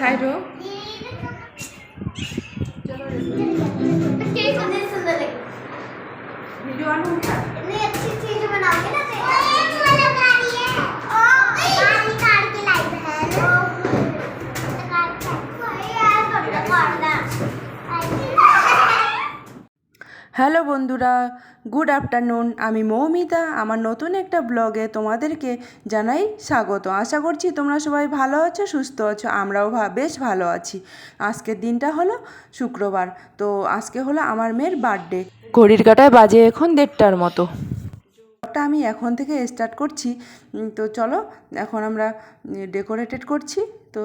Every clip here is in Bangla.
ছাইরো ভিডিও অন হ্যালো বন্ধুরা, গুড আফটারনুন। আমি মৌমিতা, আমার নতুন একটা ব্লগে তোমাদেরকে জানাই স্বাগত। আশা করছি তোমরা সবাই ভালো আছো, সুস্থ আছো, আমরাও বেশ ভালো আছি। আজকের দিনটা হলো শুক্রবার। তো আজকে হলো আমার মেয়ের বার্থডে ঘড়ির কাটায় বাজে এখন দেড়টার মতো। ব্লগটা আমি এখন থেকে স্টার্ট করছি। তো চলো, এখন আমরা ডেকোরেটেড করছি। তো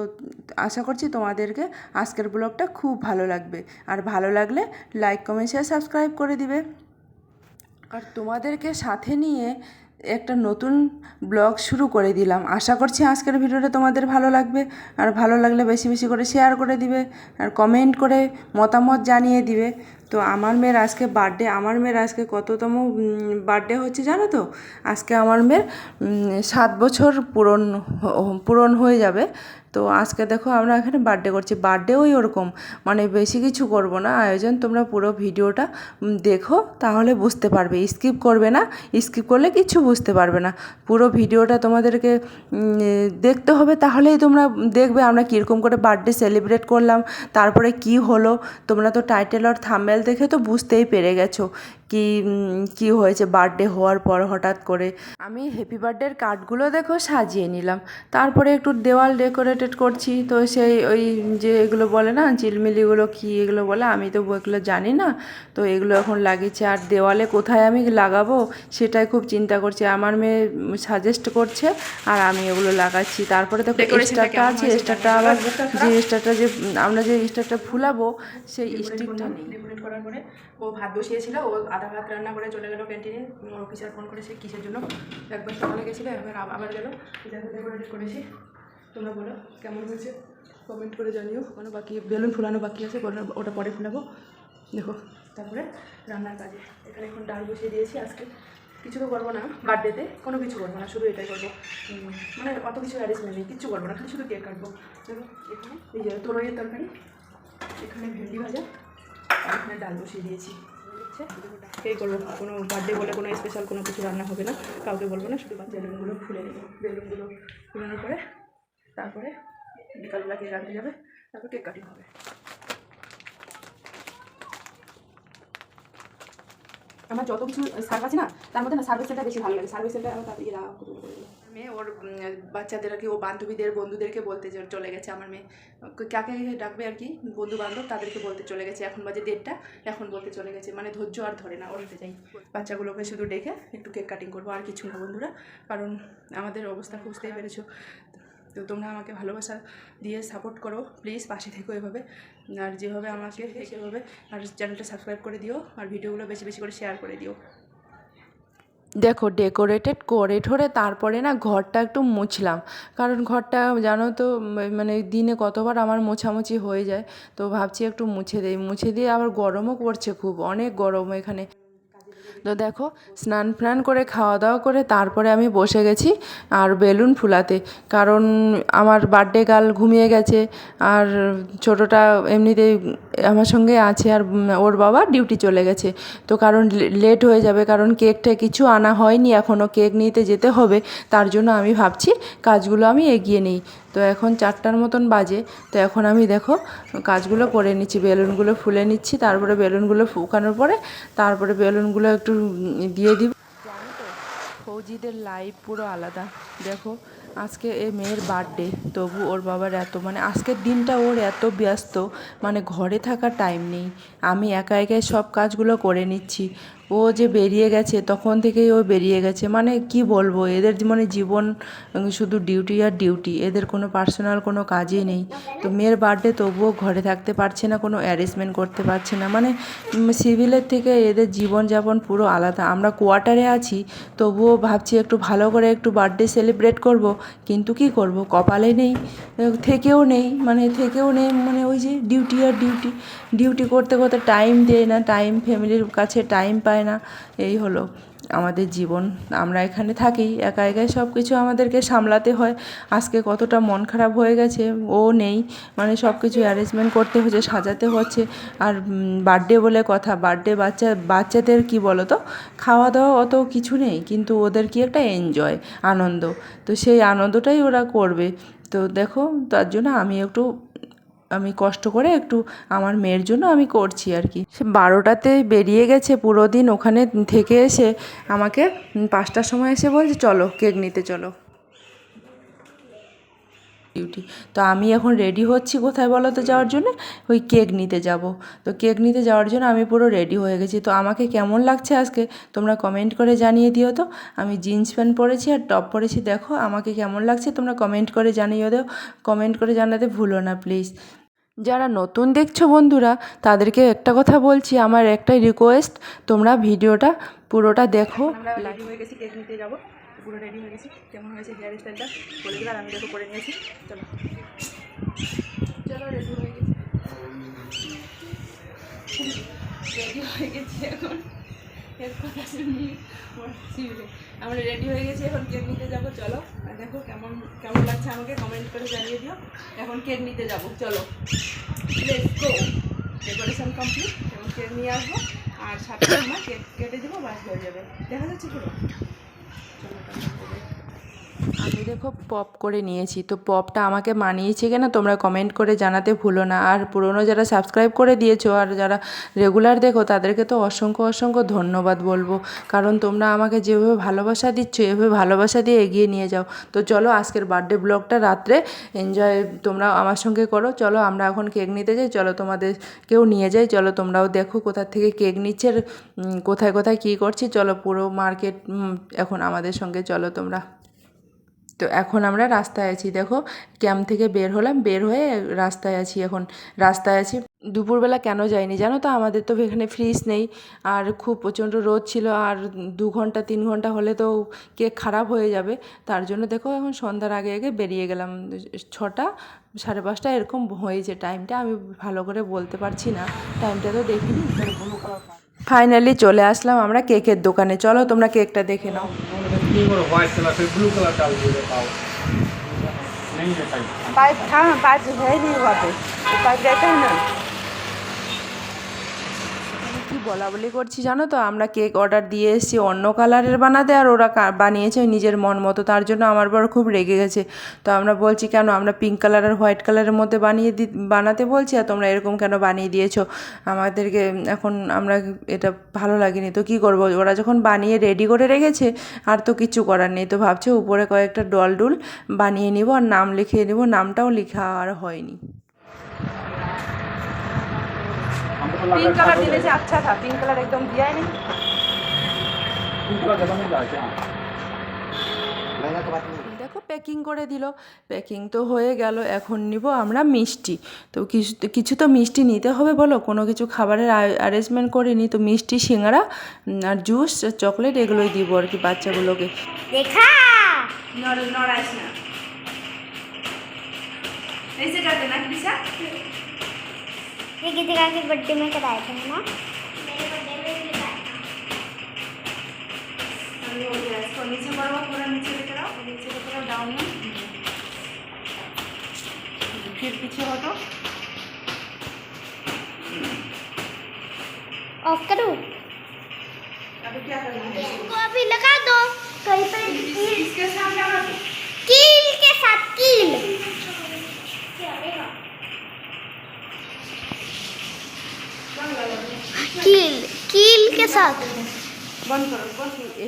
আশা করছি তোমাদেরকে আজকের ব্লগটা খুব ভালো লাগবে। আর ভালো লাগলে লাইক কমেন্ট শেয়ার সাবস্ক্রাইব করে দিবে। আর তোমাদেরকে সাথে নিয়ে একটা নতুন ব্লগ শুরু করে দিলাম। আশা করছি আজকের ভিডিওটা তোমাদের ভালো লাগবে। আর ভালো লাগলে বেশি বেশি করে শেয়ার করে দিবে। আর কমেন্ট করে মতামত জানিয়ে দিবে। তো আমার মেয়ের আজকে বার্থডে আমার মেয়ের আজকে কততম বার্থডে হচ্ছে জানো তো? আজকে আমার মেয়ের সাত বছর পূরণ পূরণ হয়ে যাবে। তো আজকে দেখো আমরা এখানে বার্থডে করছি। বার্থডেওই ওরকম মানে বেশি কিছু করব না। আয়োজন, তোমরা পুরো ভিডিওটা দেখো, তাহলে বুঝতে পারবে। স্কিপ করবে না। স্কিপ করলে কিছু বুঝতে পারবে না। পুরো ভিডিওটা তোমাদেরকে দেখতে হবে। তাহলেই তোমরা দেখবে আমরা কীরকম করে বার্থডে সেলিব্রেট করলাম। তারপরে কি হলো? তোমরা তো টাইটেল আর থাম্বেল দেখে তো বুঝতেই পেরে গেছো। কি কি হয়েছে বার্থডে হওয়ার পর হঠাৎ করে। আমি হ্যাপি বার্থডের কার্ডগুলো দেখো সাজিয়ে নিলাম। তারপরে একটু দেওয়াল ডেকোরেটেড করছি। তো সেই ওই যে এগুলো বলে না চিলমিলিগুলো কি এগুলো বলে আমি তো এগুলো জানি না। তো এগুলো এখন লাগিয়েছি। আর দেওয়ালে কোথায় আমি লাগাবো সেটাই খুব চিন্তা করছি। আমার মেয়ে সাজেস্ট করছে আর আমি এগুলো লাগাচ্ছি। তারপরে দেখো স্টারটা আছে স্টারটা আবার যে স্টারটা যে আমরা যে স্টারটা ফুলাবো সেই স্টিকটা নেই। ও ভাত বসিয়েছিল, ও আধা ভাত রান্না করে চলে গেলো ক্যান্টিনে। অফিসার ফোন করেছে কিসের জন্য? একবার সকালে গেছিল, একবার আবার গেলো। করেছি? তোমরা বলো, কেমন হয়েছে? কমেন্ট করে জানিও। কোনো বাকি, বেলুন ফুলানো বাকি আছে? ওটা- পরে ফুলাবো। দেখো, তারপরে রান্নার কাজে। এখানে এখন ডাল বসিয়ে দিয়েছি আজকে। কিছু তো করব না বার্থডেতে কোনো কিছু করব না, শুধু এটাই করব। মানে অত কিছু অ্যারেঞ্জমেন্ট নেই কিচ্ছু করব না, খালি শুধু কেক কাটবো। দেখো, এখানে এই যে তরইয়ের তরকারি, এখানে ভেন্ডি ভাজা এখানে ডাল বসিয়ে দিয়েছি। এই করব? কোনো বার্থডে বলে, কোনো স্পেশাল কোনো কিছু রান্না হবে না। কাউকে বলব না, শুধু বেলুনগুলো ফুলে নেব। বেলুনগুলো ফুলানোর পরে তারপরে বিকালবেলা কেক আনতে যাবে, তারপর কেক কাটিং হবে। আমার যত কিছু সার্ভ আছে না, তার মধ্যে না সার্ভিসটা বেশি ভালো লাগে। সার্ভিস সার্ভিসটা আমার তাড়াতাড়ি রাখা মেয়ে ওর উম, বাচ্চাদেরকে ও বান্ধবীদের বন্ধুদেরকে বলতে চলে গেছে আমার মেয়ে। কাকে ডাকবে আর কি? বন্ধু বান্ধব তাদেরকে বলতে চলে গেছে। এখন বাজে দেড়টা এখন বলতে চলে গেছে। মানে ধৈর্য আর ধরে না ওরতে যাই। বাচ্চাগুলোকে শুধু ডেকে একটু কেক কাটিং করব। আর কিছু না বন্ধুরা কারণ আমাদের অবস্থা বুঝতেই পেরেছ। তো তোমরা আমাকে ভালোবাসা দিয়ে সাপোর্ট করো। প্লিজ পাশে থেকো এভাবে। আর যেভাবে আমাকে সেভাবে আর চ্যানেলটা সাবস্ক্রাইব করে দিও। আর ভিডিওগুলো বেশি বেশি করে শেয়ার করে দিও। দেখো ডেকোরেটেড করে ঠোরে তারপরে না ঘরটা একটু মুছলাম। কারণ ঘরটা জানো তো মানে দিনে কতবার আমার মোছামুছি হয়ে যায়, তো ভাবছি একটু মুছে দিই। মুছে দিয়ে আবার গরমও পড়ছে খুব, অনেক গরম এখানে। তো দেখো, স্নান ফ্নান করে খাওয়া দাওয়া করে তারপরে আমি বসে গেছি আর বেলুন ফুলাতে। কারণ আমার বার্থডে গার্ল ঘুমিয়ে গেছে, আর ছোটোটা এমনিতেই আমার সঙ্গে আছে আর ওর বাবা ডিউটি চলে গেছে। তো কারণ লেট হয়ে যাবে, কারণ কেকটা কিছু আনা হয়নি, এখনও কেক নিতে যেতে হবে। তার জন্য আমি ভাবছি কাজগুলো আমি এগিয়ে নিই। তো এখন চারটার মতন বাজে। তো এখন আমি দেখো, কাজগুলো করে নিচ্ছি, বেলুনগুলো ফুলে নিচ্ছি, তারপরে বেলুনগুলো ফুকানোর পরে তারপরে বেলুনগুলো একটু দিয়ে দিব। ফৌজিদের লাইফ পুরো আলাদা। দেখো আজকে এ মেয়ের বার্থডে তবু ওর বাবার এত মানে আজকের দিনটা ওর এত ব্যস্ত মানে ঘরে থাকার টাইম নেই। আমি একা একাই সব কাজগুলো করে নিচ্ছি। ও যে বেরিয়ে গেছে, তখন থেকেই ও বেরিয়ে গেছে। মানে কি বলব, এদের মানে জীবন শুধু ডিউটি আর ডিউটি এদের কোনো পার্সোনাল কোনো কাজই নেই। তো মেয়ের বার্থডে তবুও ঘরে থাকতে পারছে না, কোনো অ্যারেঞ্জমেন্ট করতে পারছে না। মানে সিভিলের থেকে এদের জীবনযাপন পুরো আলাদা। আমরা কোয়ার্টারে আছি, তবুও ভাবছি একটু ভালো করে একটু বার্থডে সেলিব্রেট করব। কিন্তু কি করব, কপালে নেই থেকেও নেই। মানে থেকেও নেই মানে ওই যে ডিউটি আর ডিউটি ডিউটি করতে করতে টাইম দেয় না টাইম ফ্যামিলির কাছে টাইম পায় না। এই হলো আমাদের জীবন। আমরা এখানে থাকি, একা একাই সব কিছু আমাদেরকে সামলাতে হয়। আজকে কতটা মন খারাপ হয়ে গেছে, ও নেই। মানে সব কিছু অ্যারেঞ্জমেন্ট করতে হচ্ছে, সাজাতে হচ্ছে। আর বার্থডে বলে কথা বার্থডে বাচ্চা, বাচ্চাদের কি বলো তো খাওয়া দাওয়া অত কিছু নেই, কিন্তু ওদের কি একটা এনজয় আনন্দ। তো সেই আনন্দটাই ওরা করবে। তো দেখো, তার জন্য আমি একটু আমি কষ্ট করে একটু আমার মেয়ের জন্য আমি করছি আর কি। সে বারোটাতে বেরিয়ে গেছে পুরো দিন, ওখানে থেকে এসে আমাকে পাঁচটার সময় এসে বলছে, চলো কেক নিতে, চলো। ডিউটি তো আমি এখন রেডি হচ্ছি কোথায় বলো তো যাওয়ার জন্য? ওই কেক নিতে যাব। তো কেক নিতে যাওয়ার জন্য আমি পুরো রেডি হয়ে গেছি। তো আমাকে কেমন লাগছে আজকে? তোমরা কমেন্ট করে জানিয়ে দিও তো। আমি জিন্স প্যান্ট পরেছি আর টপ পরেছি। দেখো আমাকে কেমন লাগছে? তোমরা কমেন্ট করে জানিয়ে দাও। কমেন্ট করে জানাতে ভুলো না প্লিজ যারা নতুন দেখছ বন্ধুরা, তাদেরকে একটা কথা বলছি। আমার একটাই রিকোয়েস্ট তোমরা ভিডিওটা পুরোটা দেখো। হয়ে গেছি, কেক নিতে যাব। পুরো রেডি হয়ে গেছি। কেমন হয়েছে হেয়ার স্টাইলটা বলে দিলাম, আমি দেখো করে নিয়েছি। চলো। চলো রেডি হয়ে গেছি। রেডি হয়ে গেছি এখন। কথা শুনি। আমরা রেডি হয়ে গেছি, এখন কেক নিতে যাব, চলো। দেখো কেমন কেমন লাগছে আমাকে কমেন্ট করে জানিয়ে দিও। এখন কেক নিতে যাব, চলো। লেটস ডেকোরেশন কমপ্লিট এবং কেক নিয়ে আসব, আর সাতটার সময় কেক কেটে দেবো বাস হয়ে যাবে। দেখা যাচ্ছে পুরো। Thank you. আমি দেখো পপ করে নিয়েছি। তো পপটা আমাকে মানিয়েছে কিনা তোমরা কমেন্ট করে জানাতে ভুলো না। আর পুরনো যারা সাবস্ক্রাইব করে দিয়েছ আর যারা রেগুলার দেখো, তাদেরকে তো অসংখ্য অসংখ্য ধন্যবাদ বলব। কারণ তোমরা আমাকে যেভাবে ভালোবাসা দিচ্ছ, এভাবে ভালোবাসা দিয়ে এগিয়ে নিয়ে যাও। তো চলো আজকের বার্থডে ব্লগটা রাত্রে এনজয় তোমরা আমার সঙ্গে করো। চলো আমরা এখন কেক নিতে যাই। চলো তোমাদের কেউ নিয়ে যাই চলো তোমরাও দেখো কোথা থেকে কেক নিচ্ছে কোথায় কোথায় কী করছি। চলো পুরো মার্কেট এখন আমাদের সঙ্গে। চলো তোমরা। তো এখন আমরা রাস্তায় আছি। দেখো, ক্যাম্প থেকে বের হলাম, বের হয়ে রাস্তায় আছি এখন। রাস্তায় আছি। দুপুরবেলা কেন যাইনি জানো তো? আমাদের তো এখানে ফ্রিজ নেই। আর খুব প্রচণ্ড রোদ ছিল। আর দু ঘণ্টা, তিন ঘণ্টা হলে তো কেক খারাপ হয়ে যাবে। তার জন্য দেখো, এখন সন্ধ্যার আগে আগে বেরিয়ে গেলাম। ছটা, সাড়ে পাঁচটা এরকম হয়েছে টাইমটা আমি ভালো করে বলতে পারছি না। টাইমটা তো দেখিনি। ফাইনালি চলে আসলাম আমরা কেকের দোকানে। চলো তোমরা কেকটা দেখে নাও। क्रीम और व्हाइट कलर फिर ब्लू कलर डाल दीजिए पाओ नहीं है टाइप पाइप था पाइप है नहीं वहाँ पे तो पाइप रहता है ना কি বলা বলি করছি জানো তো? আমরা কেক অর্ডার দিয়ে এসেছি, অন্য কালারের বানাতে, আর ওরা বানিয়েছে নিজের মন মতো। তার জন্য আমার বড় খুব রেগে গেছে। তো আমরা বলছি, কেন? আমরা পিঙ্ক কালার আর হোয়াইট কালারের মধ্যে বানিয়ে দি, বানাতে বলছি, আর তোমরা এরকম কেন বানিয়ে দিয়েছ? আমাদেরকে এখন আমরা এটা ভালো লাগেনি। তো কি করব? ওরা যখন বানিয়ে রেডি করে রেখেছে, আর তো কিছু করার নেই। তো ভাবছে উপরে কয়েকটা ডল ডুল বানিয়ে নিব, আর নাম লিখিয়ে নেব। নামটাও লেখা আর হয়নি। पिंक कलर देने से अच्छा था पिंक कलर एकदम दिया ही नहीं पिंक कलर ज़्यादा नहीं डालते हैं দেখো প্যাকিং করে দিল প্যাকিং তো হয়ে গেল এখন নিব আমরা মিষ্টি তো কিছু কিছু তো মিষ্টি নিতে হবে বলো কোনো কিছু খাবারের অ্যারেঞ্জমেন্ট করিনি তো মিষ্টি সিঙ্গারা উম, আর জুস চকলেট এগুলোই দিব আর কি বাচ্চাগুলোকে देखा नॉर नॉराइस ये किसी का के बर्थडे में कराए थे ना मेरे बर्थडे में भी कराए अभी हो गया। इसको नीचे पूरा नीचे लेकर आओ नीचे लेकर आओ डाउन में। फिर पीछे हटो। ऑफ़ करूँ। अभी क्या करना है? इसको अभी लगा दो। कहीं पर इस- इसके साथ कील के साथ कील कील कील के साथ।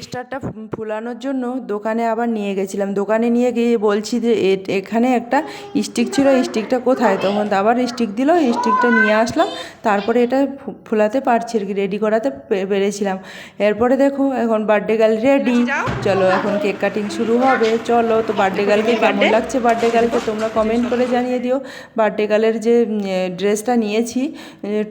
স্টারটা ফুলানোর জন্য দোকানে আবার নিয়ে গেছিলাম। দোকানে নিয়ে গিয়ে বলছি যে এখানে একটা স্টিক ছিল স্টিকটা কোথায়? তখন আবার স্টিক দিল স্টিকটা নিয়ে আসলাম তারপরে এটা ফুলাতে পারছি আর কি রেডি করাতে পেরেছিলাম। এরপরে দেখো এখন বার্থডে গার্ল রেডি চলো এখন কেক কাটিং শুরু হবে। চলো তো বার্থডে গার্লকে কেমন লাগছে বার্থডে গার্লকে তোমরা কমেন্ট করে জানিয়ে দিও। বার্থডে গার্লের যে ড্রেসটা নিয়েছি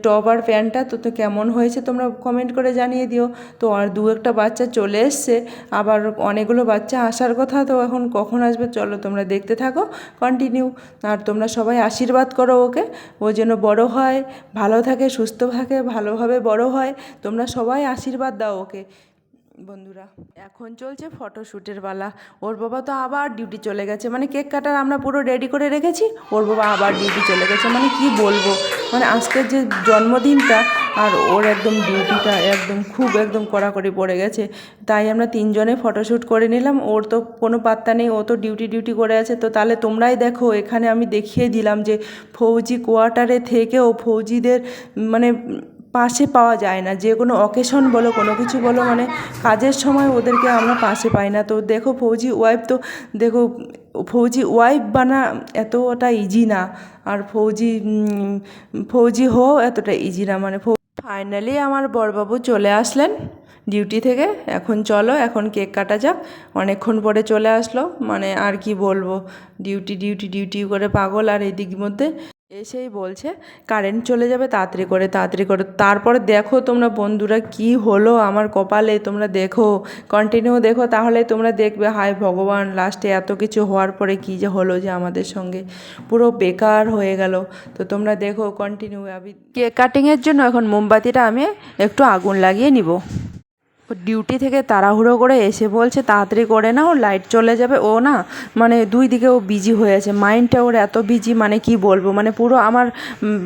টপ আর প্যান্টটা তো তো কেমন হয়েছে তোমরা কমেন্ট করে জানিয়ে দিও। তো আর দু একটা বাচ্চা চলে এসছে, আবার অনেকগুলো বাচ্চা আসার কথা তো এখন কখন আসবে চলো তোমরা দেখতে থাকো কন্টিনিউ আর তোমরা সবাই আশীর্বাদ করো ওকে, ও যেন বড় হয়, ভালো থাকে, সুস্থ থাকে, ভালোভাবে বড় হয়, তোমরা সবাই আশীর্বাদ দাও ওকে। বন্ধুরা, এখন চলছে ফটোশ্যুটের পালা, ওর বাবা তো আবার ডিউটি চলে গেছে মানে কেক কাটার আমরা পুরো রেডি করে রেখেছি, ওর বাবা আবার ডিউটি চলে গেছে মানে কি বলব? মানে আজকের যে জন্মদিনটা আর ওর একদম ডিউটিটা একদম খুব একদম কড়াকড়ি পড়ে গেছে। তাই আমরা তিনজনে ফটোশ্যুট করে নিলাম। ওর তো কোনো পাত্তা নেই, ও তো ডিউটি ডিউটি করে আছে। তো তাহলে তোমরাই দেখো, এখানে আমি দেখিয়ে দিলাম যে ফৌজি কোয়ার্টারে থেকেও ফৌজিদের মানে পাশে পাওয়া যায় না। যে কোনো অকেশন বলো, কোনো কিছু বলো মানে কাজের সময় ওদেরকে আমরা পাশে পাই না। তো দেখো ফৌজি ওয়াইফ তো, দেখো ফৌজি ওয়াইফ বানা এতটা ইজি না। আর ফৌজি ফৌজি হও এতটা ইজি না। মানে ফাইনালি আমার বড়বাবু চলে আসলেন ডিউটি থেকে। এখন চলো, এখন কেক কাটা যাক। অনেকক্ষণ পরে চলে আসলো। মানে আর কি বলব? ডিউটি ডিউটি ডিউটি করে পাগল আর এদিক মধ্যে। এসেই বলছে, কারেন্ট চলে যাবে তাড়াতাড়ি করে তাড়াতাড়ি করে। তারপরে দেখো তোমরা বন্ধুরা কি হলো আমার কপালে, তোমরা দেখো কন্টিনিউ দেখো, তাহলে তোমরা দেখবে, হায় ভগবান লাস্টে এত কিছু হওয়ার পরে কি যে হলো যে আমাদের সঙ্গে। পুরো বেকার হয়ে গেল। তো তোমরা দেখো কন্টিনিউ আমি কেক কাটিংয়ের জন্য এখন মোমবাতিটা আমি একটু আগুন লাগিয়ে নিব। ডিউটি থেকে তাড়াহুড়ো করে এসে বলছে, তাড়াতাড়ি করে না ও লাইট চলে যাবে। ও না মানে দুই দিকে ও বিজি হয়ে আছে। মাইন্ডটা ওর এত বিজি মানে কি বলব? মানে পুরো আমার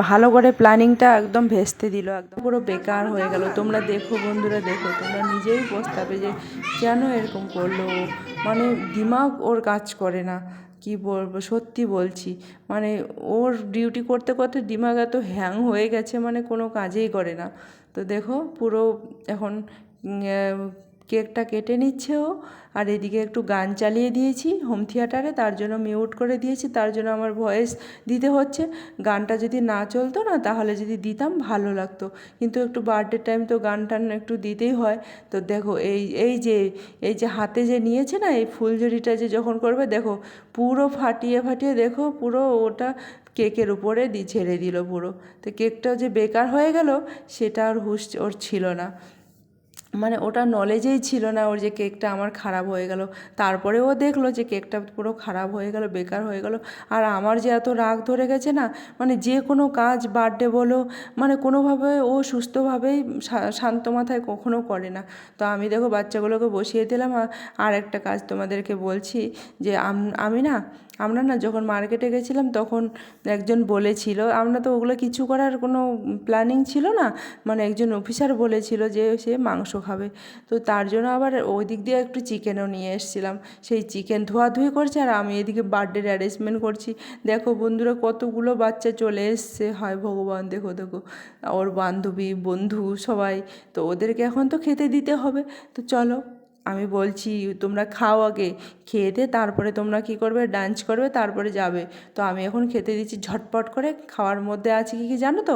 ভালো করে প্ল্যানিংটা একদম ভেস্তে দিল, একদম পুরো বেকার হয়ে গেল। তোমরা দেখো বন্ধুরা, দেখো, তোমরা নিজেই পস্তাবে যে কেন এরকম করল? মানে দিমাগ ওর কাজ করে না, কি বলব? সত্যি বলছি। মানে ওর ডিউটি করতে করতে দিমাগ এত হ্যাং হয়ে গেছে মানে কোনো কাজেই করে না। তো দেখো পুরো এখন কেকটা কেটে নিচ্ছে ও। আর এদিকে একটু গান চালিয়ে দিয়েছি হোম থিয়েটারে, তার জন্য মিউট করে দিয়েছি, তার জন্য আমার ভয়েস দিতে হচ্ছে। গানটা যদি না চলতো না, তাহলে যদি দিতাম, ভালো লাগতো। কিন্তু একটু বার্থডে টাইম তো গান টান একটু দিতেই হয়। তো দেখো, এই এই যে এই যে হাতে যে নিয়েছে না, এই ফুলঝুরিটা যে যখন করবে, দেখো, পুরো ফাটিয়ে ফাটিয়ে দেখো, পুরো ওটা কেকের উপরে দি, ছেড়ে দিল পুরো। তো কেকটা যে বেকার হয়ে গেল, সেটা আর হুশ, ওর ছিল না। মানে ওটা নলেজেই ছিল না ওর যে কেকটা আমার খারাপ হয়ে গেল। তারপরে ও দেখল যে কেকটা পুরো খারাপ হয়ে গেল, বেকার হয়ে গেল। আর আমার যে এত রাগ ধরে গেছে না মানে যে কোনো কাজ বার্থডে বলো মানে কোনোভাবে ও সুস্থভাবেই শান্ত মাথায় কখনো করে না। তো আমি দেখো বাচ্চাগুলোকে বসিয়ে দিলাম, আর- একটা কাজ তোমাদেরকে বলছি যে আমি না আমরা না যখন মার্কেটে গেছিলাম তখন একজন বলেছিল, আমরা তো ওগুলো কিছু করার কোনো প্ল্যানিং ছিল না মানে একজন অফিসার বলেছিল যে সে মাংস খাবে। তো তার জন্য আবার ওই দিক দিয়ে একটু চিকেনও নিয়ে এসেছিলাম। সেই চিকেন ধোয়াধুয়ি করছে আর আমি এদিকে বার্থডের অ্যারেঞ্জমেন্ট করছি। দেখো বন্ধুরা কতগুলো বাচ্চা চলে এসছে, হয় ভগবান, দেখো দেখো। ওর বান্ধবী, বন্ধু সবাই, তো ওদেরকে এখন তো খেতে দিতে হবে। তো চলো আমি বলছি, তোমরা খাও আগে, খেয়ে দিয়ে তারপরে তোমরা কি করবে? ডান্স করবে, তারপরে যাবে। তো আমি এখন খেতে দিচ্ছি ঝটপট করে। খাওয়ার মধ্যে আছে কি কি জানো তো?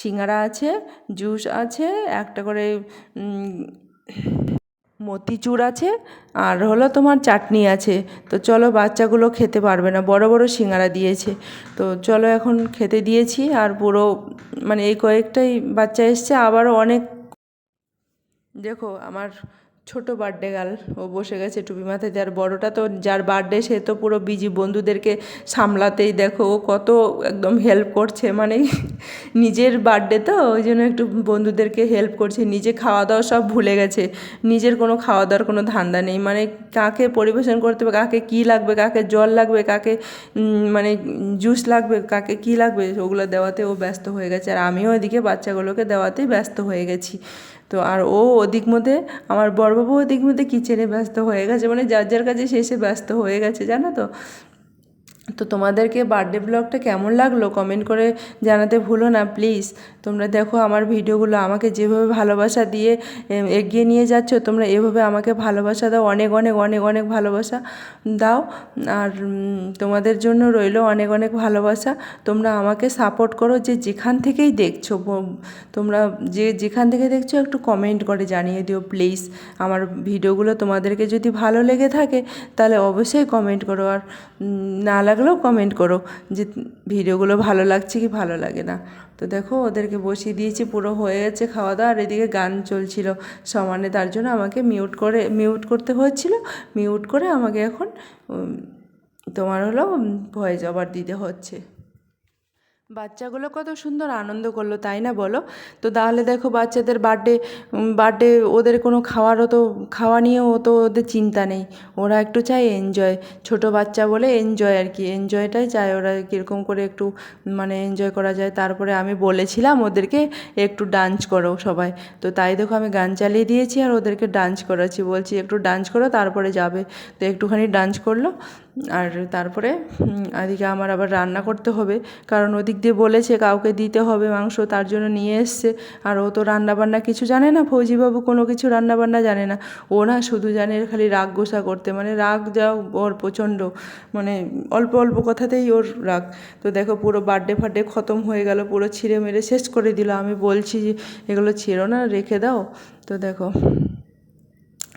সিঙ্গারা আছে, জুস আছে, একটা করে মতিচুর আছে, আর হলো তোমার চাটনি আছে। তো চলো বাচ্চাগুলো খেতে পারবে না, বড় বড় সিঙ্গারা দিয়েছে। তো চলো এখন খেতে দিয়েছি, আর পুরো মানে এই কয়েকটাই বাচ্চা এসছে, আবারও অনেক দেখো, আমার ছোট বার্থডে গাল ও বসে গেছে টুপি মাথায়। যার বড়টা তো, যার বার্থডে সে তো পুরো বিজি বন্ধুদেরকে সামলাতেই দেখো, ও কত একদম হেল্প করছে। মানে নিজের বার্থডে তো, ওই জন্য একটু বন্ধুদেরকে হেল্প করছে। নিজে খাওয়া দাওয়া সব ভুলে গেছে। নিজের কোনো খাওয়া দাওয়ার কোনো ধান্দা নেই। মানে কাকে পরিবেশন করতে হবে, কাকে কী লাগবে, কাকে জল লাগবে, কাকে মানে জুস লাগবে, কাকে কী লাগবে, ওগুলো দেওয়াতে ও ব্যস্ত হয়ে গেছে। আর আমিও এদিকে বাচ্চাগুলোকে দেওয়াতেই ব্যস্ত হয়ে গেছি। তো আর ও ওদিক মধ্যে, আমার বড়বাবু ওদিক মধ্যে কিচেনে ব্যস্ত হয়ে গেছে মানে যার যার কাছে শেষে ব্যস্ত হয়ে গেছে, জানো তো? তো তোমাদেরকে বার্থডে ব্লগটা কেমন লাগল কমেন্ট করে জানাতে ভুলো না, প্লিজ। তোমরা দেখো আমার ভিডিওগুলো আমাকে যেভাবে ভালোবাসা দিয়ে এগিয়ে নিয়ে যাচ্ছ, তোমরা এভাবে আমাকে ভালোবাসা দাও, অনেক অনেক অনেক অনেক ভালোবাসা দাও। আর তোমাদের জন্য রইল অনেক অনেক ভালোবাসা। তোমরা আমাকে সাপোর্ট করো যে যেখান থেকেই দেখছ তোমরা যে যেখান থেকে দেখছ একটু কমেন্ট করে জানিয়ে দিও, প্লিজ। আমার ভিডিওগুলো তোমাদেরকে যদি ভালো লেগে থাকে, তাহলে অবশ্যই কমেন্ট করো। আর না লাগলেও কমেন্ট করো যে ভিডিওগুলো ভালো লাগছে কি ভালো লাগে না। তো দেখো ওদেরকে বসিয়ে দিয়েছি, পুরো হয়ে গেছে খাওয়া দাওয়া। আর এদিকে গান চলছিল সমানে, তার জন্য আমাকে মিউট করে মিউট করতে হচ্ছিল মিউট করে আমাকে এখন তোমার হলো ভয়েস ওভার দিতে হচ্ছে। বাচ্চাগুলো কত সুন্দর আনন্দ করল, তাই না বলো? তো তাহলে দেখো বাচ্চাদের বার্থডে বার্থডে ওদের কোনো খাওয়ারও তো, খাওয়া নিয়েও তো ওদের চিন্তা নেই। ওরা একটু চায় এনজয় ছোট বাচ্চা বলে এনজয় আর কি। এনজয়টাই চায়। ওরা কীরকম করে একটু মানে এনজয় করা যায়। তারপরে আমি বলেছিলাম ওদেরকে একটু ডান্স করো সবাই। তো তাই দেখো আমি গান চালিয়ে দিয়েছি আর ওদেরকে ডান্স করাচ্ছি। বলছি একটু ডান্স করো, তারপরে যাবে। তো একটুখানি ডান্স করল। আর তারপরে এদিকে আমার আবার রান্না করতে হবে। কারণ ওদিক দিয়ে বলেছে কাউকে দিতে হবে মাংস, তার জন্য নিয়ে এসছে। আর ও তো রান্নাবান্না কিছু জানে না, ফৌজিবাবু কোনো কিছু রান্নাবান্না জানে না। ও না শুধু জানে খালি রাগ গোসা করতে মানে রাগ যাও ওর প্রচণ্ড মানে অল্প অল্প কথাতেই ওর রাগ। তো দেখো পুরো বার্থডে ফার্থডে খতম হয়ে গেল, পুরো ছিঁড়ে মেরে শেষ করে দিল। আমি বলছি যে, এগুলো ছিঁড়ো না, রেখে দাও। তো দেখো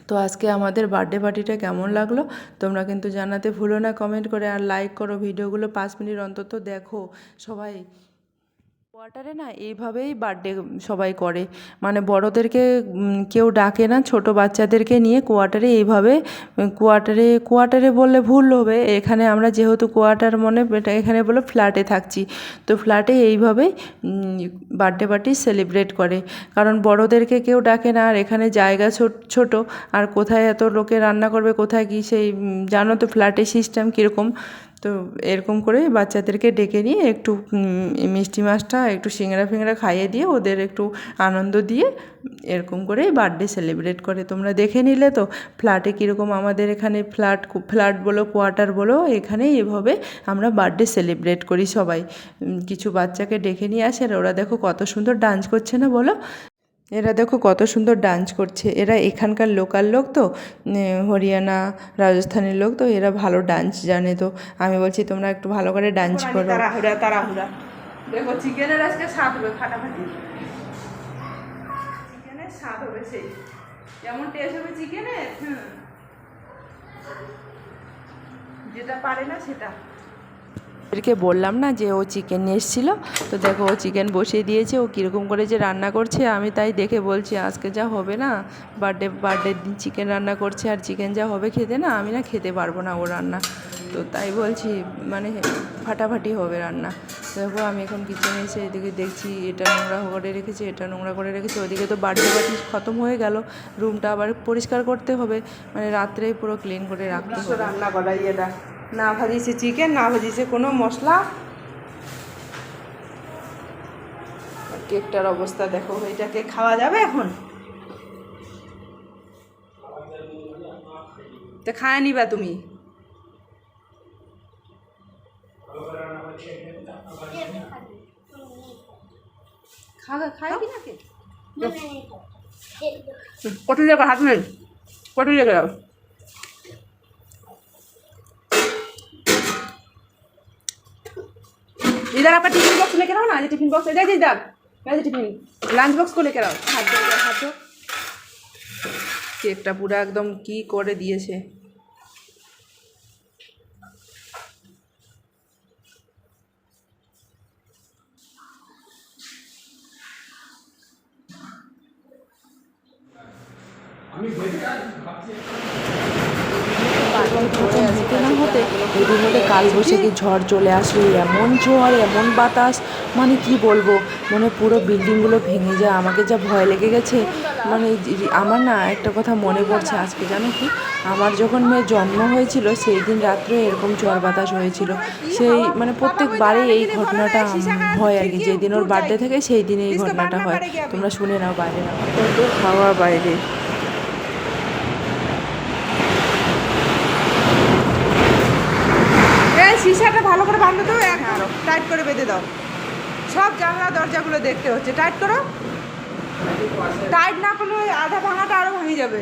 তো আজকে আমাদের বার্থডে পার্টিটা কেমন লাগল? তোমরা কিন্তু জানাতে ভুলো না কমেন্ট করে আর লাইক করো। ভিডিওগুলো পাঁচ মিনিট অন্তত দেখো। সবাই কোয়ার্টারে না এইভাবেই বার্থডে সবাই করে। মানে বড়োদেরকে কেউ ডাকে না, ছোট বাচ্চাদেরকে নিয়ে কোয়ার্টারে এইভাবে কোয়ার্টারে কোয়ার্টারে বললে ভুল হবে। এখানে আমরা যেহেতু কোয়ার্টার মনে এখানে বলে ফ্ল্যাটে থাকছি। তো ফ্ল্যাটে এইভাবেই বার্থডে পার্টি সেলিব্রেট করে। কারণ বড়োদেরকে কেউ ডাকে না, আর এখানে জায়গা ছোট আর কোথায় এত লোকে রান্না করবে, কোথায় কি সেই জানো তো ফ্ল্যাটের সিস্টেম কীরকম? তো এরকম করে বাচ্চাদেরকে ডেকে নিয়ে একটু মিষ্টি মাছটা একটু সিঙ্গারা ফিঙ্গারা খাইয়ে দিয়ে ওদের একটু আনন্দ দিয়ে এরকম করেই বার্থডে সেলিব্রেট করে। তোমরা দেখে নিলে তো ফ্ল্যাটে কীরকম আমাদের এখানে ফ্ল্যাট ফ্ল্যাট বলো কোয়ার্টার বলো এখানে এভাবে আমরা বার্থডে সেলিব্রেট করি সবাই। কিছু বাচ্চাকে ডেকে নিয়ে আসে আর ওরা দেখো কত সুন্দর ডান্স করছে না বলো? এরা দেখো কত সুন্দর ডান্স করছে। এরা এখানকার লোকাল লোক তো হরিয়ানা রাজস্থানের লোক তো এরা ভালো ডান্স জানে তো। আমি বলছি তোমরা একটু ভালো করে ডান্স করো। তাড়াহুড়া তাড়াহুড়া দেখো চিকেনের আজকে স্বাদ হবে ফাটাফাটি। চিকেনের স্বাদ হবে সেই। যেমন টেস্ট হবে চিকেনের হুম। যেটা পারে না সেটা। এদেরকে বললাম না যে ও চিকেন নিয়ে এসেছিল। তো দেখো ও চিকেন বসিয়ে দিয়েছে, ও কীরকম করে যে রান্না করছে, আমি তাই দেখে বলছি, আজকে যা হবে না বার্থডে বার্থডের দিন চিকেন রান্না করছে, আর চিকেন যা হবে খেতে না, আমি না খেতে পারব না ও রান্না। তো তাই বলছি মানে ফাটাফাটি হবে রান্না। দেখো আমি এখন কিচেনে এসে এদিকে দেখছি, এটা নোংরা করে রেখেছে, এটা নোংরা করে রেখেছে, ওদিকে তো বার্থডে পার্টি খতম হয়ে গেল রুমটা আবার পরিষ্কার করতে হবে মানে রাত্রেই পুরো ক্লিন করে রাখতে হবে। রান্না করা ইয়েটা না ভাজিছে চিকেন না ভাজিছে কোনো মশলা। কেকটার অবস্থা দেখো এটাকে খাওয়া যাবে এখন? তো খায় নিবা তুমি। খায় কি না কে জায়গা হাত নেই কঠিন দিদার আপনার টিফিন বক্স লেখে দাও না? যে টিফিন বক্স এটা দিদার এই টিফিন, লাঞ্চ বক্স করে লেখে দাও। হাত ধরে, হাত কেকটা পুরো একদম কি করে দিয়েছে। বৈশাখী ঝড় চলে আসবে? এমন ঝড়, এমন বাতাস। মানে কি বলব? মানে পুরো বিল্ডিংগুলো ভেঙে যায়। আমাকে যা ভয় লেগে গেছে। মানে আমার না একটা কথা মনে পড়ছে আজকে, জানো কি? আমার যখন মেয়ের জন্ম হয়েছিল, সেই দিন রাত্রে এরকম ঝড় বাতাস হয়েছিল। সেই মানে প্রত্যেকবারে এই ঘটনাটা হয় আর কি। যেদিন ওর বার্থডে থাকে, সেই দিনে এই ঘটনাটা হয়। তোমরা শুনে নাও, বাইরে নাও। কত হাওয়া বাইরে এই সিসাটা ভালো করে বাঁধো তো একদম টাইট করে বেঁধে দাও। সব জানলা দরজাগুলো দেখতে হচ্ছে। টাইট করো। টাইট না করলে ওই আধা ভাঙাটা আরও ভাঙে যাবে।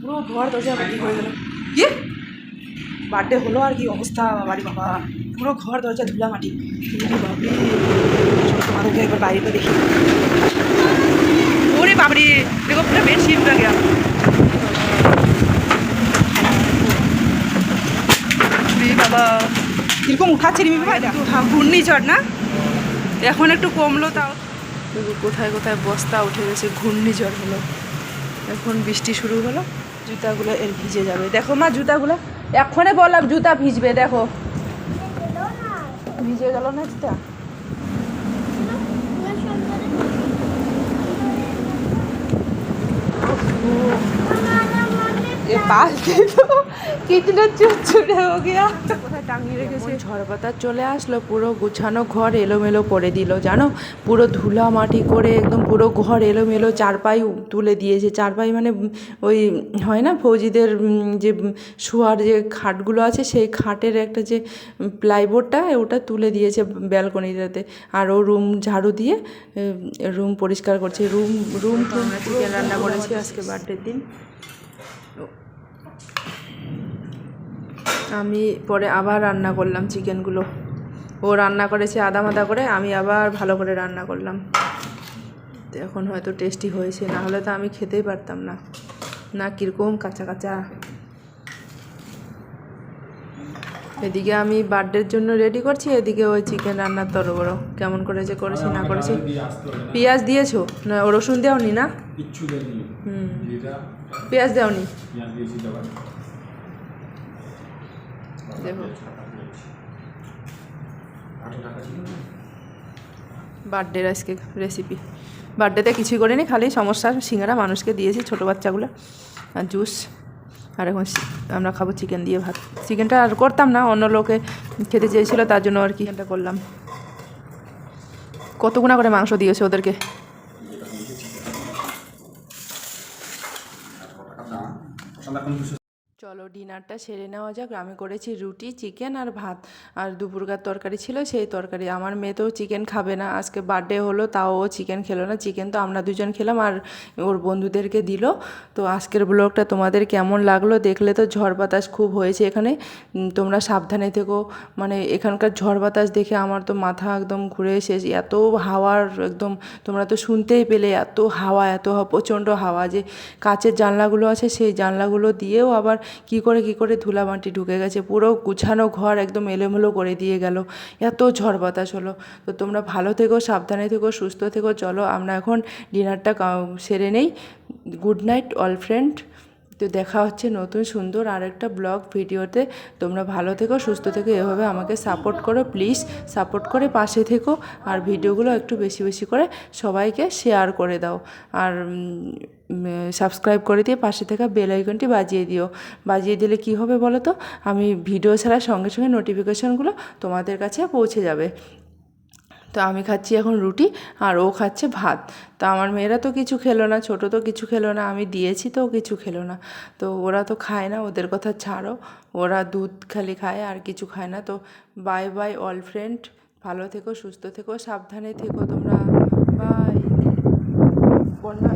পুরো ঘর দরজা বাকি হয়ে গেল। কি? বার্থডে হলো আর কি অবস্থা বাড়ি বাবা। পুরো ঘর দরজা ধুলা মাটি তোমাদেরকে একবার বাইরে দেখি। ওরে বাবরে দেখো পুরো বেডশিট উঠে গেল। বাবা। কিরকম উঠাচ্ছে রিমি বাবা এটা হ্যাঁ ঘূর্ণিঝড় না এখন একটু কমলো তাও দেখো কোথায় কোথায় বস্তা উঠে গেছে ঘূর্ণিঝড় হলো এখন বৃষ্টি শুরু হলো জুতাগুলো এর ভিজে যাবে দেখো মা জুতাগুলো এক্ষণে বললাম জুতা ভিজবে দেখো ভিজে গেল না চিতা ये पास दे दो कितना चुरचुरे हो गया কোথায় টাঙিয়ে রেখেছে। ঝড় বাতাস চলে আসলো পুরো গুছানো ঘর এলোমেলো করে দিল জানো? পুরো ধুলা মাটি করে একদম পুরো ঘর এলোমেলো চারপাই তুলে দিয়েছে। চারপাই মানে ওই হয় না ফৌজিদের যে শোয়ার যে খাটগুলো আছে সেই খাটের একটা যে প্লাইবোর্ডটা ওটা তুলে দিয়েছে ব্যালকনিটাতে। আর ও রুম ঝাড়ু দিয়ে রুম পরিষ্কার করছে। রুম রুম রান্না করেছি। আজকে বার্থডের দিন। আমি পরে আবার রান্না করলাম চিকেনগুলো। ও রান্না করেছে আদা মাদা করে আমি আবার ভালো করে রান্না করলাম। তো এখন হয়তো টেস্টি হয়েছে না হলে তো আমি খেতেই পারতাম না। না কীরকম কাঁচা কাঁচা। এদিকে আমি বার্থডের জন্য রেডি করছি এদিকে ওই চিকেন রান্নার তরবড়ো। কেমন করে যে করেছি না করেছি? পেঁয়াজ দিয়েছ? না ও রসুন দেওনি না? হুম। পেঁয়াজ দেওনি? না? বার্থডের আজকে রেসিপি বার্থডেতে কিছুই করিনি, খালি সমস্যা, সিঙ্গারা, মানুষকে দিয়েছি, ছোটো বাচ্চাগুলো, আর জুস আর এখন আমরা খাব চিকেন দিয়ে ভাত। চিকেনটা আর করতাম না, অন্য লোকে খেতে চেয়েছিলো, তার জন্য আর কি এটা করলাম। কতগুনা করে মাংস দিয়েছে ওদেরকে? চলো ডিনারটা সেরে নেওয়া যাক। আমি করেছি রুটি, চিকেন আর ভাত। আর দুপুরকার তরকারি ছিল সেই তরকারি। আমার মেয়ে তো চিকেন খাবে না। আজকে বার্থডে হলো, তাও ও চিকেন খেলো না। চিকেন তো আমরা দুজন খেলাম আর ওর বন্ধুদেরকে দিল। তো আজকের ব্লগটা তোমাদের কেমন লাগল দেখলে তো ঝড় বাতাস খুব হয়েছে এখানে। তোমরা সাবধানে থেকো। মানে এখানকার ঝড় বাতাস দেখে আমার তো মাথা একদম ঘুরে শেষ এত হাওয়ার একদম, তোমরা তো শুনতেই পেলে এত হাওয়া, এত প্রচণ্ড হাওয়া যে কাচের জানলাগুলো আছে, সেই জানলাগুলো দিয়েও আবার কি করে কি করে ধুলামাটি ঢুকে গেছে, পুরো গুছানো ঘর একদম এলোমেলো করে দিয়ে গেল। এত ঝড় বাতাস হলো। তো তোমরা ভালো থেকো, সাবধানে থেকো, সুস্থ থেকো, চলো আমরা এখন ডিনারটা সেরে নেই। Good night, all friend. তো দেখা হচ্ছে নতুন সুন্দর আরেকটা ব্লগ ভিডিওতে। তোমরা ভালো থেকো, সুস্থ থেকো, এভাবে আমাকে সাপোর্ট করো প্লিজ সাপোর্ট করে পাশে থেকো। আর ভিডিওগুলো একটু বেশি বেশি করে সবাইকে শেয়ার করে দাও। আর সাবস্ক্রাইব করে দিয়ে পাশে থাকা বেল আইকনটি বাজিয়ে দিও। বাজিয়ে দিলে কি হবে বলো তো? আমি ভিডিও ছাড়ার সঙ্গে সঙ্গে নোটিফিকেশনগুলো তোমাদের কাছে পৌঁছে যাবে। তো আমি খাচ্ছি এখন রুটি আর ও খাচ্ছে ভাত। তো আমার মেয়েরা তো কিছু খেলো না, ছোট তো কিছু খেলো না, আমি দিয়েছি তো কিছু খেলো না। তো ওরা তো খায় না, ওদের কথা ছাড়ো। ওরা দুধ খালি খায় আর কিছু খায় না। তো বাই বাই অল ফ্রেন্ড ভালো থেকো, সুস্থ থেকো, সাবধানে থেকো তোমরা। বাই বন্যা